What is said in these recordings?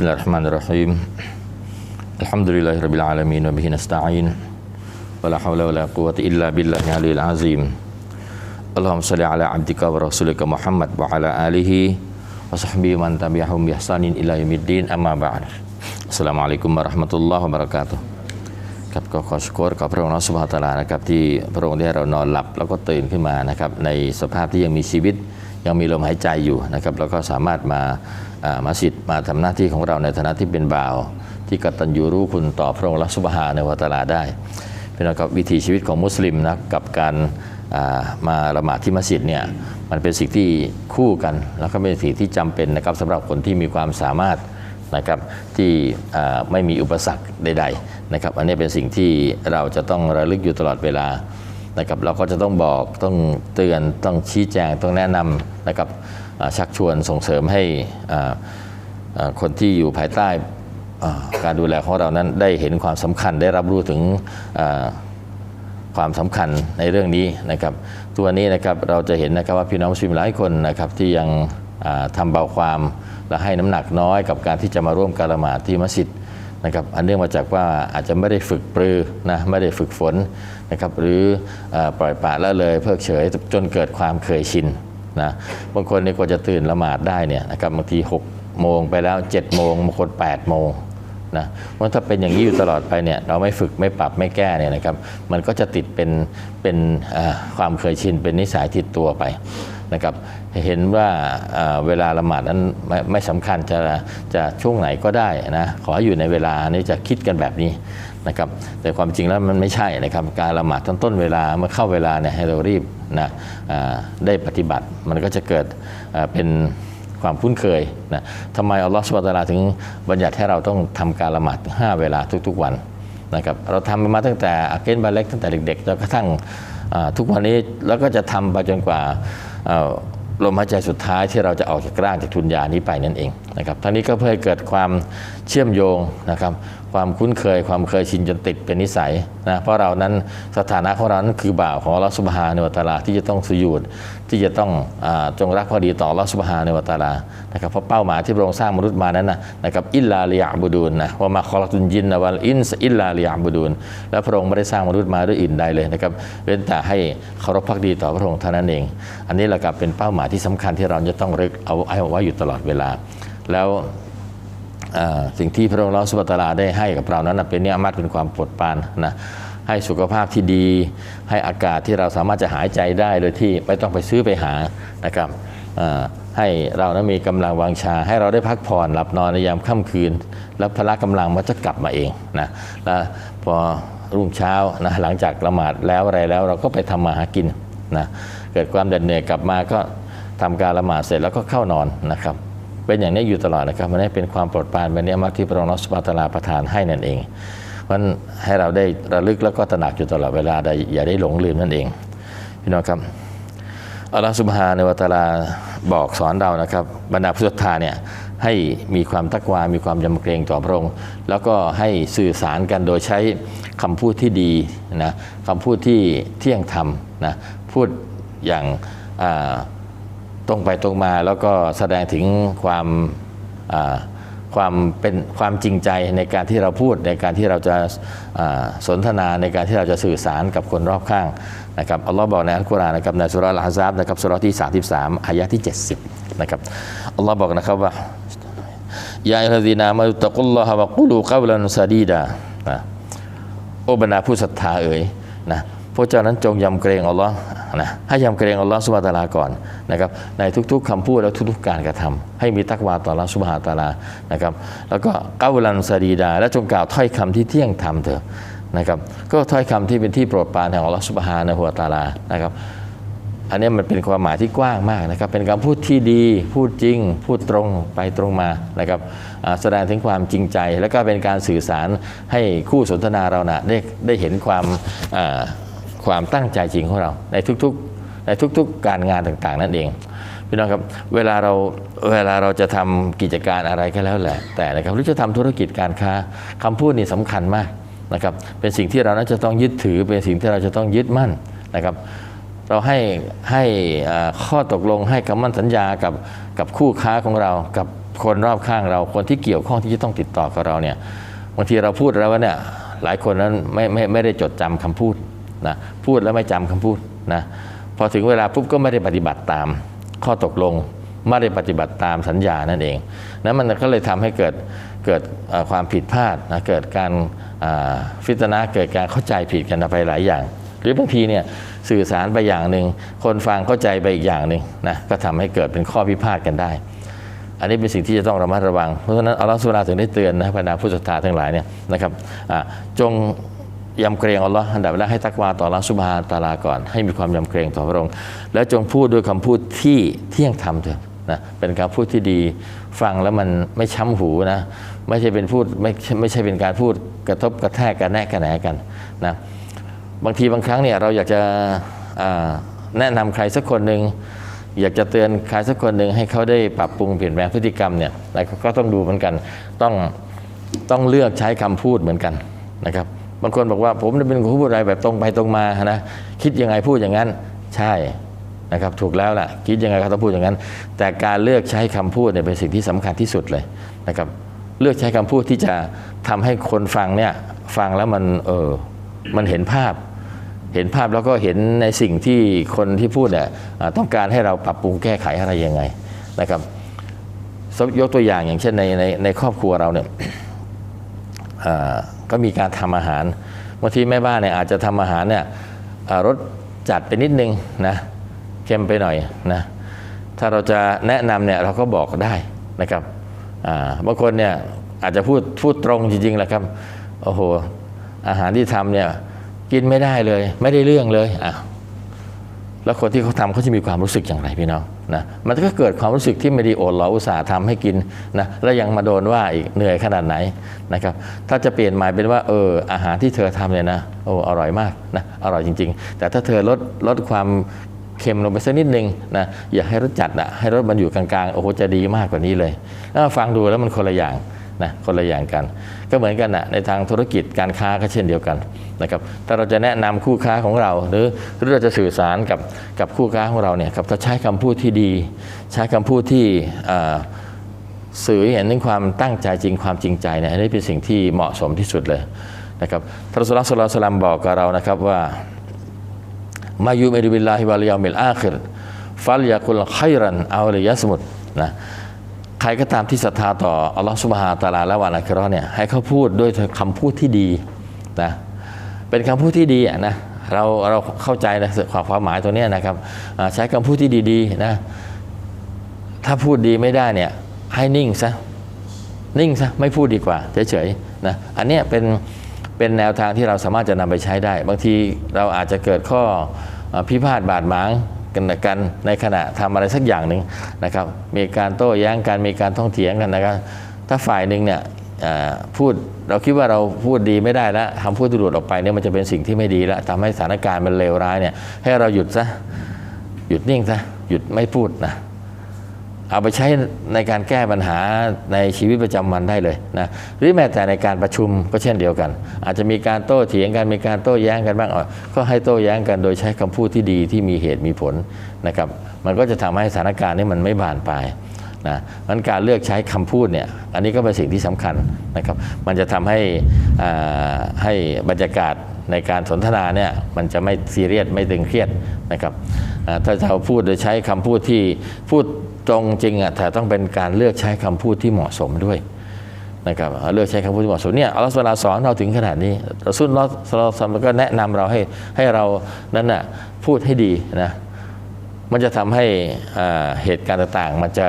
Bismillahirrahmanirrahim. Alhamdulillahirabbil alamin wa bihi nasta'in. Wala haula wala quwwata illa billahil aliyil azim. Allahumma shalli ala abdika wa rasulika Muhammad wa ala alihi wa sahbihi man tabi'ahum bi ihsanin ila yaumiddin amma ba'd. Assalamualaikum warahmatullahi wabarakatuh. ครับก็ขอชกรกับพระองค์สุบฮาตาลานะครับที่พระองค์ได้ให้เรานอนหลับแล้วก็ตื่นขึ้นมานะครับในสภาพที่ยังมีชีวิต ยังมีลมหายใจอยู่นะครับแล้วก็สามารถมามาสิทธิ์มาทำหน้าที่ของเราในฐานะที่เป็นบ่าว ที่กตัญญูรู้คุณต่อพระองค์อัลลอฮฺสุบฮานวะตะอาลาได้เป็นกับวิถีชีวิตของมุสลิมนะกับการมาละหมาดที่มัสยิดเนี่ยมันเป็นสิ่งที่คู่กัน แล้วก็เป็นสิ่งที่จำเป็นนะครับสำหรับคนที่มีความสามารถนะครับที่ไม่มีอุปสรรคใด ๆนะครับ อันนี้เป็นสิ่งที่เราจะต้องระลึกอยู่ตลอดเวลา นะครับเราก็จะต้องบอกต้องเตือนต้องชี้แจงต้องแนะนำนะครับชักชวนส่งเสริมให้คนที่อยู่ภายใต้การดูแลของเรานั้นได้เห็นความสำคัญได้รับรู้ถึงความสำคัญในเรื่องนี้นะครับตัวนี้นะครับเราจะเห็นนะครับว่าพี่น้องมุสลิมหลายคนนะครับที่ยังทำเบาความและให้น้ำหนักน้อยกับการที่จะมาร่วมการละหมาดที่มัสยิด นะครับอันเนื่องมาจากว่าอาจจะไม่ได้ฝึกปรือนะไม่ได้ฝึกฝนนะครับหรืออปล่อยปละละเลยเพิกเฉยจนเกิดความเคยชินนะบางคนนี่กว่าจะตื่นละหมาดได้เนี่ยนะครับบางที6โมงไปแล้ว7โมงบางคน8โมงนะเพราถ้าเป็นอย่างนี้อยู่ตลอดไปเนี่ยเราไม่ฝึกไม่ปรับไม่แก้เนี่ยนะครับมันก็จะติดเป็นเป็นความเคยชินเป็นนิสัยติดตัวไปนะครับ เห็นว่าเวลาละหมาดนั้นไม่ไม่สำคัญจะจะช่วงไหนก็ได้นะขออยู่ในเวลานี้จะคิดกันแบบนี้นะครับแต่ความจริงแล้วมันไม่ใช่นะครับการละหมาดต้นต้นเวลาเมื่อเข้าเวลาเนี่ยให้เรารีบนะได้ปฏิบัติมันก็จะเกิดเป็นความคุ้นเคยนะทำไมอัลลอฮฺสุบตาลาถึงบัญญัติให้เราต้องทำการละหมาดห้าเวลาทุกๆวันนะครับเราทำมาตั้งแต่อาเกนบาเล็กตั้งแต่เด็กๆจนกระทั่งทุกวันนี้แล้วก็จะทำไปจนกว่า ลมหายใจสุดท้ายที่เราจะออกจากร่างจากทุนยานี้ไปนั่นเองนะครับทั้งนี้ก็เพื่อให้เกิดความ เชื่อมโยงนะครับความคุ้นเคยความเคยชินจนติดเป็นนิสัยนะเพราะเรานั้นสถานะของเรานั้นคือบ่าวของอัลลอสุบฮานวะตะอาลาที่จะต้องสุญูดที่จะต้องอจงรักภักดีต่ออัลลอสุบฮานวะตะอาลานะครับเพราะเป้าหมายที่พระองค์สร้างมนุษย์มานั้นนะนะครับอิลลาลิยาบุดูนนะว่ามาคอลัตุนยินนะวัลอินสอิลลาลิยาบุดูนและพระองค์ไม่ได้สร้างมนุษย์มาด้วยอื่นใดเลยนะครับเว้นแต่ให้เคารพภักดีต่อพระองค์เท่านั้นเอง อันนี้แหละครับเป็นเป้าหมายที่สำคัญที่เราจะต้องรึกเอาเอาไว้อยู่ตลอดเวลา แล้ว สิ่งที่พระองค์เราสุบตาราได้ให้กับเรานั้นเป็นเนื้อมัดเป็นความโปรดปรานนะให้สุขภาพที่ดี ให้อากาศที่เราสามารถจะหายใจได้โดยที่ไม่ต้องไปซื้อไปหานะครับให้เรานั้นมีกำลังวังชา ให้เราได้พักผ่อนหลับนอนในยามค่ำคืน แล้วพละกำลังมันจะกลับมาเองนะแล้วพอรุ่งเช้านะหลังจากละหมาดแล้วอะไรแล้วเราก็ไปทำมาหากินนะเกิดความเหน็ดเหนื่อยกลับมาก็ทำการละหมาดเสร็จแล้วก็เข้านอนนะครับ เป็นอย่างนี้อยู่ตลอดนะครับมันได้เป็นความโปรดปรานเป็นเนี้อมักที่พระองค์สุบาตลาประทานให้นั่นเองเพราะฉะนั้นให้เราได้ระลึกแล้วก็ตระหนักอยู่ตลอดเวลาได้อย่าได้หลงลืมนั่นเองพี่น้องครับอัลลอฮฺสุบฮาในวะตาลาบอกสอนเรานะครับ บรรดาผู้ศรัทธาเนี่ยให้มีความตักวา มีความยำเกรงต่อพระองค์ แล้วก็ให้สื่อสารกันโดยใช้คำพูดที่ดีนะคำพูดที่เที่ยงธรรมนะพูดอย่างอ่า ตรงไปตรงมาแล้วก็แสดงถึงความความเป็นความจริงใจในการที่เราพูดในการที่เราจะสนทนาในการที่เราจะสื่อสารกับคนรอบข้างนะครับอัลลอฮ์บอกในอัลกุรอานนะครับในสุราะลอาซาบนะครับสุราะที่ 33อายะที่ 70นะครับอัลลอฮ์บอกนะครับว่ายาอัลลอฮีนามาตะกุลลอฮะวะกุลูกาวลันซาดีดานะโอ้บรรดาผู้ศรัทธาเอ๋ยนะ พวกเจ้านั้นจงยำเกรงอัลลอฮ์นะให้ยำเกรงอัลลอฮ์สุบฮานตาลาก่อนนะครับในทุกๆคำพูดและทุกๆ การกระทำให้มีตักวาต่ออัลลอฮ์สุบฮานตาลานะครับแล้วก็กาวลันซาดีดา และจงกล่าวถ้อยคำที่เที่ยงธรรมเถอะนะครับก็ถ้อยคำที่เป็นที่โปรดปรานแห่งอัลลอฮ์สุบฮานะฮูวตาลานะครับอันนี้มันเป็นความหมายที่กว้างมากนะครับ เป็นการพูดที่ดี พูดจริง พูดตรงไปตรงมานะครับแสดงถึงความจริงใจ แล้วก็เป็นการสื่อสารให้คู่สนทนาเรานะ่ะได้ได้เห็นความ ความตั้งใจจริงของเราในทุกๆในทุกๆการงานต่างๆ นั่นเองพี่น้องครับเวลาเราเวลาเราจะทำกิจการอะไรก็แล้วแหละ แต่นะครับหรือจะทำธุรกิจการค้าคำพูดนี่สำคัญมากนะครับเป็นสิ่งที่เรานั้นจะต้องยึดถือเป็นสิ่งที่เราจะต้องยึดมั่นนะครับ เราให้ให้ข้อตกลงให้คำมั่นสัญญากับกับคู่ค้าของเรา กับคนรอบข้างเราคนที่เกี่ยวข้องที่จะต้องติดต่อกับเราเนี่ยบางทีเราพูดแล้วว่าเนี่ยหลายคนนั้นไม่ไม่ไม่ได้จดจำคำพูด นะพูดแล้วไม่จำคำพูดนะพอถึงเวลาปุ๊บก็ไม่ได้ปฏิบัติตาม ข้อตกลงไม่ได้ปฏิบัติตามสัญญานั่นเองนั้นมันก็เลยทำให้เกิดเกิดความผิดพลาดนะเกิดการฟิตนะเกิดการเข้าใจผิดกันไปหลายอย่าง หรือบางทีเนี่ยสื่อสารไปอย่างหนึ่งคนฟังเข้าใจไปอีกอย่างหนึ่งนะก็ทำให้เกิดเป็นข้อพิพาทกันได้ อันนี้เป็นสิ่งที่จะต้องระมัดระวัง เพราะฉะนั้นอัลลอฮฺสุลาถึงได้เตือนนะบรรดาผู้ศรัทธาทั้งหลายเนี่ยนะครับจง ยำเกรงอัลลอฮ์อันดับแรกให้ตักวาต่ออัลลอฮฺสุบฮานตะอาลาก่อน ให้มีความยำเกรงต่อพระองค์แล้วจงพูดด้วยคำพูดที่เที่ยงธรรมเถอะนะเป็นการพูดที่ดีฟังแล้วมันไม่ช้ำหูนะไม่ใช่เป็นพูดไม่ไม่ใช่เป็นการพูดกระทบกระแทกกันแนะกันแหนกันนะบางทีบางครั้งเนี่ยเราอยากจะแนะนำใครสักคนหนึ่งอยากจะเตือนใครสักคนหนึ่งให้เขาได้ปรับปรุงเปลี่ยนแปลงพฤติกรรมเนี่ยก็ต้องดูเหมือนกัน ต้องต้องเลือกใช้คำพูดเหมือนกันนะครับ บางคนบอกว่าผมเป็นคนพูดอะไรแบบตรงไปตรงมานะคิดยังไงพูดอย่างนั้น ใช่นะครับถูกแล้วล่ะคิดยังไงก็ต้องพูดอย่างนั้น แต่การเลือกใช้คำพูดเนี่ยเป็นสิ่งที่สำคัญที่สุดเลยนะครับเลือกใช้คำพูดที่จะทำให้คนฟังเนี่ยฟังแล้วมันเออมันเห็นภาพ เห็นภาพแล้วก็เห็นในสิ่งที่คนที่พูดเนี่ยอ่าต้องการให้เราปรับปรุงแก้ไขอะไรยังไงนะครับยกตัวอย่างอย่างเช่นในในในครอบครัวเราเนี่ยอ่า ก็มีการทำอาหารบางทีแม่บ้านเนี่ยอาจจะทำอาหารเนี่ยรสจัดไปนิดนึงนะเค็มไปหน่อยนะถ้าเราจะแนะนำเนี่ยเราก็บอกได้นะครับบางคนเนี่ยอาจจะพูดพูดตรงจริงๆแหละครับโอ้โหอาหารที่ทำเนี่ยกินไม่ได้เลย ไม่ได้เรื่องเลยอะ แล้วคนที่เขาทำเขาจะมีความรู้สึกอย่างไรพี่น้องนะมันก็เกิดความรู้สึกที่ไม่ดีอดเราอุตส่าห์ทำให้กินนะแล้วยังมาโดนว่าอีกเหนื่อยขนาดไหนนะครับถ้าจะเปลี่ยนหมายเป็นว่าเอออาหารที่เธอทำเนี่ยนะโอ้อร่อยมากนะอร่อยจริง ๆ แต่ถ้าเธอลดลดความเค็มลงไปสักนิดนึงนะอย่าให้รสจัดนะให้รสมันอยู่กลางๆโอ้โหจะดีมากกว่านี้เลยแล้วฟังดูแล้วมันคนละอย่าง นะคนละอย่างกัน ก็เหมือนกันนะในทางธุรกิจการค้าก็เช่นเดียวกันนะครับถ้าเราจะแนะนำคู่ค้าของเรา หรือหรือเราจะสื่อสารกับกับคู่ค้าของเราเนี่ยครับถ้าใช้คำพูดที่ดี ใช้คำพูดที่อ่าสื่อให้เห็นถึงความตั้งใจจริงความจริงใจเนี่ยนนี้เป็นสิ่งที่เหมาะสมที่สุดเลยนะครับท่านรอสูลลอฮ์ศ็อลลัลลอฮุอะลัยฮิวะซัลลัมบอกกับเรานะครับว่ามายูเมริบิลลาฮิวะลยามิลอาคิรฟัลยาคุลไครันเอาเลยยะสมุดนะ ใครก็ตามที่ศรัทธาต่ออัลลอฮฺสุบฮานะฮูวะตะอาลาและวันอัคราเนี่ยให้เขาพูดด้วยคำพูดที่ดีนะเป็นคำพูดที่ดีอะนะเราเราเข้าใจนะความความหมายตัวนี้นะครับใช้คำพูดที่ดีๆนะถ้าพูดดีไม่ได้เนี่ยให้นิ่งซะนิ่งซะไม่พูดดีกว่าเฉยๆนะอันเนี้ยเป็นเป็นแนวทางที่เราสามารถจะนำไปใช้ได้ บางทีเราอาจจะเกิดข้ออพิพาทบาดหมาง กันกันในขณะทำอะไรสักอย่างหนึ่งนะครับ มีการโต้แย้งกันมีการท่องเถียงกันนะครับ ถ้าฝ่ายหนึ่งเนี่ยพูดเราคิดว่าเราพูดดีไม่ได้แล้วทำพูดหลุดออกไปเนี่ยมันจะเป็นสิ่งที่ไม่ดีแล้วทำให้สถานการณ์มันเลวร้ายเนี่ยให้เราหยุดซะหยุดนิ่งซะหยุดไม่พูดนะ เอาไปใช้ในการแก้ปัญหาในชีวิตประจำวันได้เลยนะหรือแม้แต่ในการประชุมก็เช่นเดียวกัน อาจจะมีการโต้เถียงกันมีการโต้แย้งกันบ้างก็ให้โต้แย้งกันโดยใช้คำพูดที่ดีที่มีเหตุมีผลนะครับมันก็จะทำให้สถานการณ์นี้มันไม่บานปลายนะมันการเลือกใช้คำพูดเนี่ยอันนี้ก็เป็นสิ่งที่สำคัญนะครับมันจะทำให้อ่าให้บรรยากาศในการสนทนาเนี่ยมันจะไม่ซีเรียสไม่ตึงเครียดนะครับถ้าเราพูดโดยใช้คำพูดที่พูด ตรงจริงอะแต่ต้องเป็นการเลือกใช้คำพูดที่เหมาะสมด้วยนะครับเลือกใช้คำพูดที่เหมาะสมเนี่ยอัลลอฮฺสุลาสอนเราถึงขนาดนี้รอซุลลอฮฺเราก็แนะนำเราให้ให้เรานั้นน่ะพูดให้ดีนะมันจะทำให้อ่าเหตุการณ์ต่างๆ มันจะ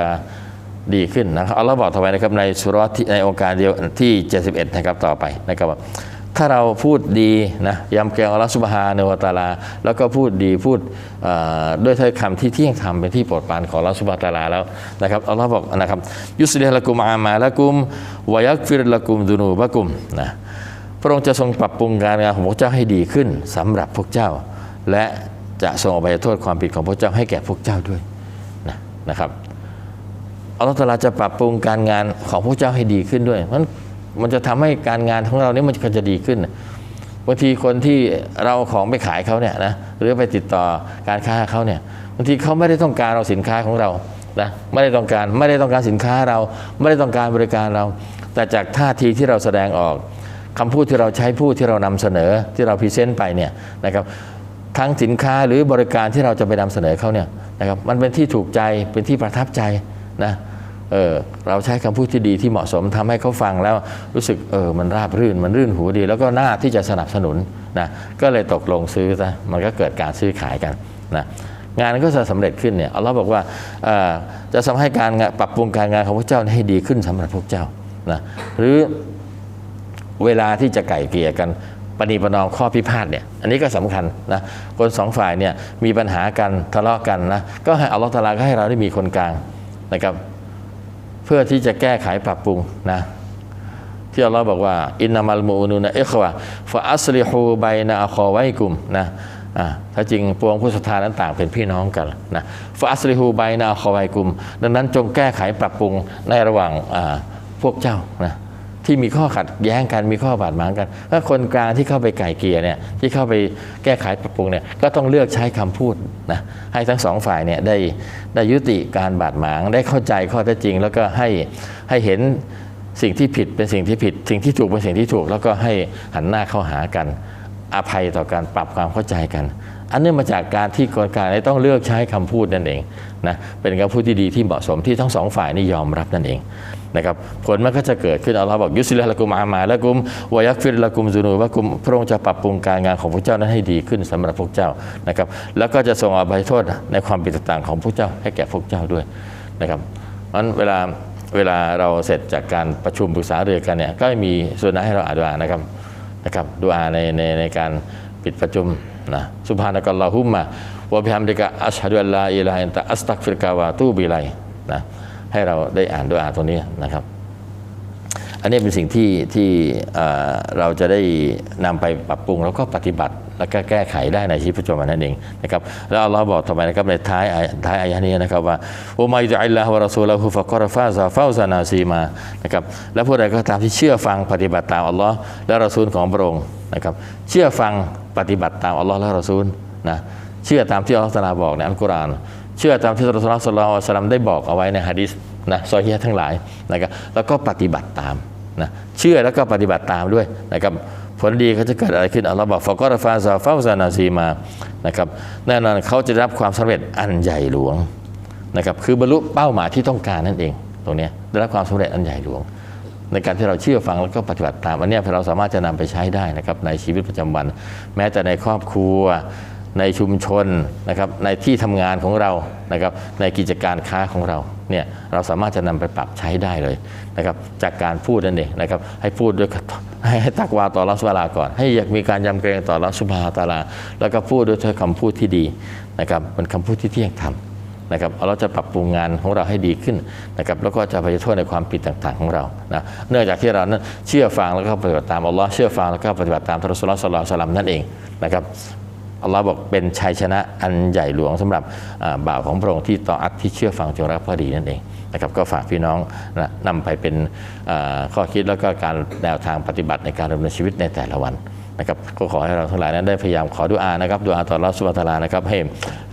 ดีขึ้นนะครับอัลลอฮ์บอกต่อไปนะครับในสุรที่ในองค์การเดียวที่ 71 นะครับต่อไปนะครับว่า ถ้าเราพูดดีนะยำเกรงอัลลอฮ์สุบฮาเนวตาลา แล้วก็พูดดีพูดด้วยถ้อยคำที่เที่ยงธรรมเป็นที่โปรดปรานของอัลลอฮ์สุบฮานตาลาแล้วนะครับอัลลอฮ์บอกนะครับยุสเลละกุมอามาละกุมวายักฟิรละกุมดุนูบะกุมนะพระองค์จะทรงปรับปรุงการงานของพวกเจ้าให้ดีขึ้นสำหรับพวกเจ้า และจะทรงอภัยโทษความผิดของพวกเจ้าให้แก่พวกเจ้าด้วยนะนะครับอัลลอฮฺตาลาจะปรับปรุงการงานของพวกเจ้าให้ดีขึ้นด้วยมัน มันจะทำให้การงานของเราเนี่ยมันก็จะดีขึ้นบางทีคนที่เราเอาของไปขายเขาเนี่ยนะหรือไปติดต่อการค้าเขาเนี่ยบางทีเขาไม่ได้ต้องการเราสินค้าของเรานะไม่ได้ต้องการไม่ได้ต้องการสินค้าเรา ไม่ได้ต้องการบริการเรา แต่จากท่าทีที่เราแสดงออกคำพูดที่เราใช้พูดที่เรานำเสนอที่เราพรีเซนต์ไปเนี่ยนะครับทั้งสินค้าหรือบริการที่เราจะไปนำเสนอเขาเนี่ยนะครับมันเป็นที่ถูกใจเป็นที่ประทับใจนะ เออเราใช้คำพูดที่ดีที่เหมาะสมทำให้เขาฟังแล้วรู้สึกเออมันราบรื่นมันรื่นหูดี แล้วก็น่าที่จะสนับสนุนนะก็เลยตกลงซื้อซะมันก็เกิดการซื้อขายกันนะงานก็จะสำเร็จขึ้นเนี่ยอัลลอฮ์บอกว่าออจะทำให้การปรับปรุงการงานของพระเจ้าให้ดีขึ้นสำหรับพวกเจ้านะหรือเวลาที่จะไก่เกลี่ยกันปณีประนอมข้อพิพาทเนี่ยอันนี้ก็สำคัญนะคนสองฝ่ายเนี่ยมีปัญหากันทะเลาะกันนะก็ให้อัลลอฮฺตาลาก็ให้เราได้มีคนกลางนะครับ พื่อที่จะแก้ไขปรับปรุงนะที่อัลลอฮ์บอกว่าอินนามัลมูนูนะเอขวะฟะอัสลิฮูไบนาอัคอไวกุมนะถ้าจริงปวงผู้ศรัทธานั้นต่างเป็นพี่น้องกันนะฟะอัสลิฮูไบนาอัคอไวกุม ดังนั้นจงแก้ไขปรับปรุงในระหว่างพวกเจ้านะ ที่มีข้อขัดแย้งกันมีข้อบาดหมางกันถ้าคนกลางที่เข้าไปไก่เกลี่ยเนี่ยที่เข้าไปแก้ไขปรับปรุงเนี่ยก็ต้องเลือกใช้คำพูดนะให้ทั้งสองฝ่ายเนี่ยได้ได้ยุติการบาดหมาง ได้เข้าใจข้อเท็จจริง แล้วก็ให้ให้เห็นสิ่งที่ผิดเป็นสิ่งที่ผิด สิ่งที่ถูกเป็นสิ่งที่ถูก แล้วก็ให้หันหน้าเข้าหากัน อภัยต่อการปรับความเข้าใจกัน อันเนื่องมาจากการที่คนกลางเนี่ยต้องเลือกใช้คำพูดนั่นเองนะเป็นคำพูดที่ดีที่เหมาะสมที่ทั้งสองฝ่ายนี่ยอมรับนั่นเองนะครับผลมันก็จะเกิดขึ้นอัลลอฮ์บอกยุสิลละกุมอามาละกุมวายักฟิรละกุมซูนูวะกุมพระองค์จะปรับปรุงการงานของพระเจ้านั้นให้ดีขึ้นสำหรับพวกเจ้านะครับแล้วก็จะทรงอภัยโทษในความผิดต่างๆของพวกเจ้าให้แก่พวกเจ้าด้วยนะครับเพราะฉะนั้นเวลาเวลาเราเสร็จจากการประชุมปรึกษาเรือกันเนี่ยก็มีส่วนนั้นให้เราอ่านดูอานะครับ นะครับดูอาในในในการปิดประชุมนะสุภานักัลลาฮุมมะวะบิฮัมดิกะอัชฮะดุอัลลาอิลาฮะอินตะอัสตักฟิรกาวะตูบิไลนะให้เราได้อ่านดูอาตรงนี้นะครับ อันนี้เป็นสิ่งที่ที่เราจะได้นำไปปรับปรุงแล้วก็ปฏิบัติแล้วก็แก้ไขได้ในชีวิตประจำวันนั่นเองนะครับแล้วอัลลอฮ์บอกต่อไปนะครับในท้ายท้ายอายะนี้นะครับว่าโอมายุอิลลาฮ์วะรอซูลฮุฟะกอรฟาซาฟาซานาซีมานะครับและผู้ใดก็ตามที่เชื่อฟังปฏิบัติตามอัลลอฮ์และรอซูลของพระองค์นะครับเชื่อฟังปฏิบัติตามอัลลอฮ์และรอซูลนะเชื่อตามที่อัลลอฮ์ตะอาบอกในอัลกุรอานเชื่อตามที่รอซูลสัลลัลลอฮุอะลัยฮิวะซัลลัมได้บอกเอาไว้ในฮะดีษนะซอฮีฮ์ทั้งหลายนะครับแล้วก็ปฏิบัติตาม นะเชื่อแล้วก็ปฏิบัติตามด้วยนะครับผลดีเขาจะเกิดอะไรขึ้นอัลลอฮ์บอกฟะกอรฟาซาฟาซานาซีมานะครับแน่นอนเขาจะได้รับความสำเร็จอันใหญ่หลวงนะครับคือบรรลุเป้าหมายที่ต้องการนั่นเอง ตรงนี้ได้รับความสำเร็จอันใหญ่หลวง ในการที่เราเชื่อฟังแล้วก็ปฏิบัติตามอันนี้เราสามารถจะนำไปใช้ได้นะครับในชีวิตประจำวัน แม้แต่ในครอบครัวในชุมชนนะครับในที่ทำงานของเรานะครับในกิจการค้าของเรา เนี่ยเราสามารถจะนำไปปรับใช้ได้เลยนะครับจากการพูดนั่นเองนะครับให้พูดด้วยให้ให้ตักวาต่อรัสุบาลาก่อน ให้อยากมีการยำเกรงต่อรัสุบาตาลา แล้วก็พูดด้วยถ้อยคำพูดที่ดีนะครับเป็นคำพูดที่เที่ยงธรรมนะครับเราจะปรับปรุงงานของเราให้ดีขึ้นนะครับแล้วก็จะไปโทษในความผิดต่างๆของเรานะเนื่องจากที่เรานั้นเชื่อฟังแล้วก็ปฏิบัติตามอัลลอฮ์เชื่อฟังแล้วก็ปฏิบัติตามทรสุลลอฮ์สัลลัลลอฮุอะลัยฮิวะซัลลัมนั่นเองนะครับ อัลลอฮ์บอกเป็นชัยชนะอันใหญ่หลวงสำหรับบ่าวของพระองค์ที่ต่ออัตที่เชื่อฟังจงรักภักดีนั่นเองนะครับก็ฝากพี่น้องนะนำไปเป็นข้อคิดแล้วก็การแนวทางปฏิบัติในการดำเนินชีวิตในแต่ละวัน นะครับก็ขอให้เราทั้งหลายนั้นได้พยายามขอดุอานะครับดุอาต่อรัสุบตาลานะครับให้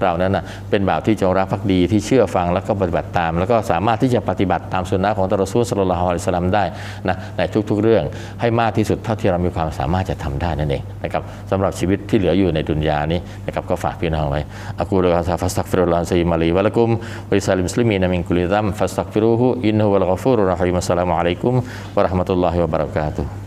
เรานั้นนะเป็นบ่าวที่จงรักภักดีที่เชื่อฟังแล้วก็ปฏิบัติตาม แล้วก็สามารถที่จะปฏิบัติตามสุนนะของตรสูสลลัลลอฮุอะลัยฮิวะสัลลัมได้นะในทุกๆเรื่องให้มากที่สุดเท่าที่เรามีความสามารถจะทำได้นั่นเองนะครับสำหรับชีวิตที่เหลืออยู่ในดุนยานี้นะครับก็ฝากพี่น้องไว้อะกูลกะซาฟัสตักฟิรุลลอฮ์ซัยมาลีวะละกุมวิซาลิมสลิมีนมินกุลิซัมฟัสตักฟิรุฮุอินนุวัลกอฟูรุรเราะฮีมอัสสลามุอะลัยกุมวะเราะห์มะตุลลอฮิวะบะเราะกาตุฮ์